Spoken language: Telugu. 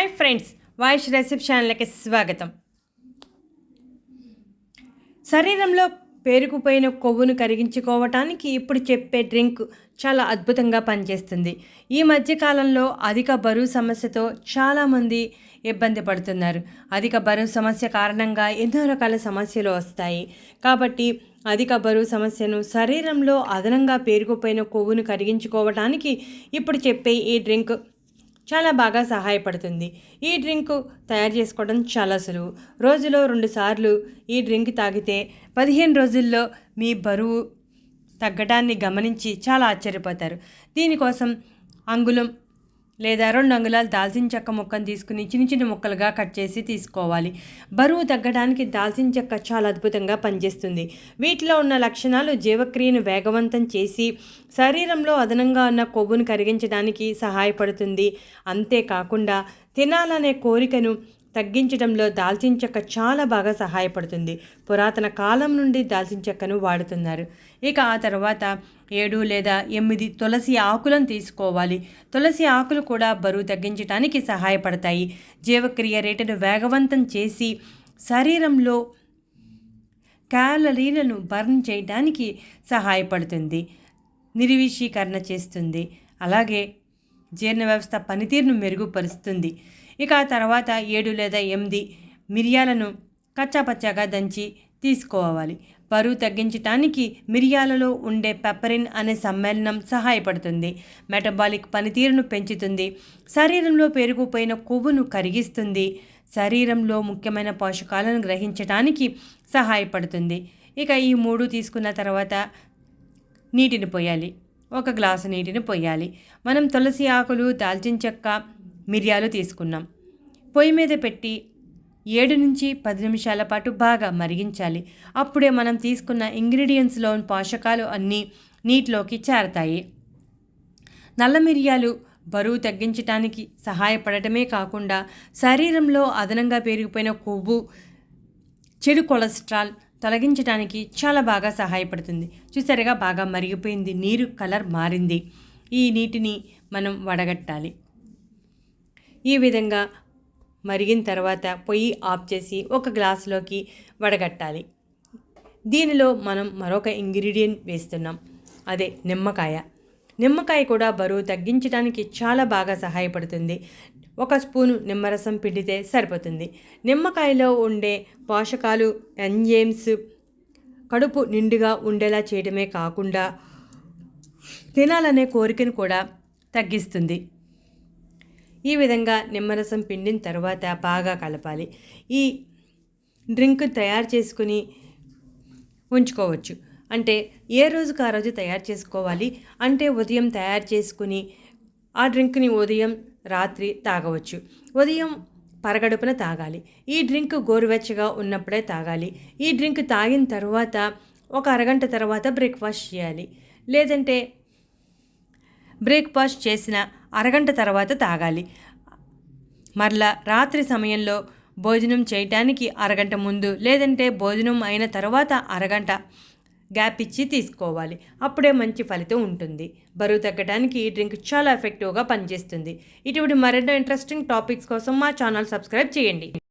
హాయ్ ఫ్రెండ్స్ వాయిస్ రెసిప్ ఛానల్కి స్వాగతం. శరీరంలో పేరుకుపోయిన కొవ్వును కరిగించుకోవటానికి ఇప్పుడు చెప్పే డ్రింక్ చాలా అద్భుతంగా పనిచేస్తుంది. ఈ మధ్యకాలంలో అధిక బరువు సమస్యతో చాలామంది ఇబ్బంది పడుతున్నారు. అధిక బరువు సమస్య కారణంగా ఎన్నో రకాల సమస్యలు వస్తాయి. కాబట్టి అధిక బరువు సమస్యను శరీరంలో అదనంగా పేరుకుపోయిన కొవ్వును కరిగించుకోవటానికి ఇప్పుడు చెప్పే ఈ డ్రింక్ చాలా బాగా సహాయపడుతుంది. ఈ డ్రింక్ తయారు చేసుకోవడం చాలా సులువు. రోజులో రెండు సార్లు ఈ డ్రింక్ తాగితే పదిహేను రోజుల్లో మీ బరువు తగ్గడాన్ని గమనించి చాలా ఆశ్చర్యపోతారు. దీనికోసం అంగుళం లేదా రెండు అంగుళాలు దాల్చిన చెక్క ముక్కను తీసుకుని చిన్న చిన్న ముక్కలుగా కట్ చేసి తీసుకోవాలి. బరువు తగ్గడానికి దాల్చిన చెక్క చాలా అద్భుతంగా పనిచేస్తుంది. వీటిలో ఉన్న లక్షణాలు జీవక్రియను వేగవంతం చేసి శరీరంలో అదనంగా ఉన్న కొవ్వును కరిగించడానికి సహాయపడుతుంది. అంతేకాకుండా తినాలనే కోరికను తగ్గించడంలో దాల్చిన చెక్క చాలా బాగా సహాయపడుతుంది. పురాతన కాలం నుండి దాల్చిన చెక్కను వాడుతున్నారు. ఇక ఆ తర్వాత ఏడు లేదా ఎనిమిది తులసి ఆకులను తీసుకోవాలి. తులసి ఆకులు కూడా బరువు తగ్గించడానికి సహాయపడతాయి. జీవక్రియ రేటును వేగవంతం చేసి శరీరంలో క్యాలరీలను బర్న్ చేయడానికి సహాయపడుతుంది. నిర్విషీకరణ చేస్తుంది. అలాగే జీర్ణ వ్యవస్థ పనితీరును మెరుగుపరుస్తుంది. ఇక ఆ తర్వాత ఏడు లేదా ఎనిమిది మిరియాలను కచ్చాపచ్చాగా దంచి తీసుకోవాలి. బరువు తగ్గించటానికి మిరియాలలో ఉండే పెప్పరిన్ అనే సమ్మేళనం సహాయపడుతుంది. మెటబాలిక్ పనితీరును పెంచుతుంది. శరీరంలో పెరిగిపోయిన కొవ్వును కరిగిస్తుంది. శరీరంలో ముఖ్యమైన పోషకాలను గ్రహించడానికి సహాయపడుతుంది. ఇక ఈ మూడు తీసుకున్న తర్వాత నీటిని పోయాలి. ఒక గ్లాసు నీటిని పోయాలి. మనం తులసి ఆకులు దాల్చిన చెక్క మిరియాలు తీసుకున్నాం. పొయ్యి మీద పెట్టి ఏడు నుంచి పది నిమిషాల పాటు బాగా మరిగించాలి. అప్పుడే మనం తీసుకున్న ఇంగ్రీడియంట్స్లోని పోషకాలు అన్నీ నీటిలోకి చేరతాయి. నల్ల మిరియాలు బరువు తగ్గించడానికి సహాయపడటమే కాకుండా శరీరంలో అదనంగా పెరిగిపోయిన కొవ్వు చెడు కొలెస్ట్రాల్ తొలగించడానికి చాలా బాగా సహాయపడుతుంది. చూసారుగా బాగా మరిగిపోయింది. నీరు కలర్ మారింది. ఈ నీటిని మనం వడగట్టాలి. ఈ విధంగా మరిగిన తర్వాత పొయ్యి ఆఫ్ చేసి ఒక గ్లాసులోకి వడగట్టాలి. దీనిలో మనం మరొక ఇంగ్రీడియంట్ వేస్తున్నాం. అదే నిమ్మకాయ. నిమ్మకాయ కూడా బరువు తగ్గించడానికి చాలా బాగా సహాయపడుతుంది. ఒక స్పూను నిమ్మరసం పిండితే సరిపోతుంది. నిమ్మకాయలో ఉండే పోషకాలు ఎంజైమ్స్ కడుపు నిండుగా ఉండేలా చేయడమే కాకుండా తినాలనే కోరికను కూడా తగ్గిస్తుంది. ఈ విధంగా నిమ్మరసం పిండిన తర్వాత బాగా కలపాలి. ఈ డ్రింక్ తయారు చేసుకుని ఉంచుకోవచ్చు. అంటే ఏ రోజుకు ఆ రోజు తయారు చేసుకోవాలి? అంటే ఉదయం తయారు చేసుకుని ఆ డ్రింక్ని ఉదయం రాత్రి తాగవచ్చు. ఉదయం పరగడుపున తాగాలి. ఈ డ్రింక్ గోరువెచ్చగా ఉన్నప్పుడే తాగాలి. ఈ డ్రింక్ తాగిన తర్వాత ఒక అరగంట తర్వాత బ్రేక్ఫాస్ట్ చేయాలి. లేదంటే బ్రేక్ఫాస్ట్ చేసిన అరగంట తర్వాత తాగాలి. మరలా రాత్రి సమయంలో భోజనం చేయటానికి అరగంట ముందు లేదంటే భోజనం అయిన తర్వాత అరగంట గ్యాప్ ఇచ్చి తీసుకోవాలి. అప్పుడే మంచి ఫలితం ఉంటుంది. బరువు తగ్గడానికి ఈ డ్రింక్ చాలా ఎఫెక్టివ్గా పనిచేస్తుంది. ఇటువంటి మరెన్నో ఇంట్రెస్టింగ్ టాపిక్స్ కోసం మా ఛానల్ సబ్స్క్రైబ్ చేయండి.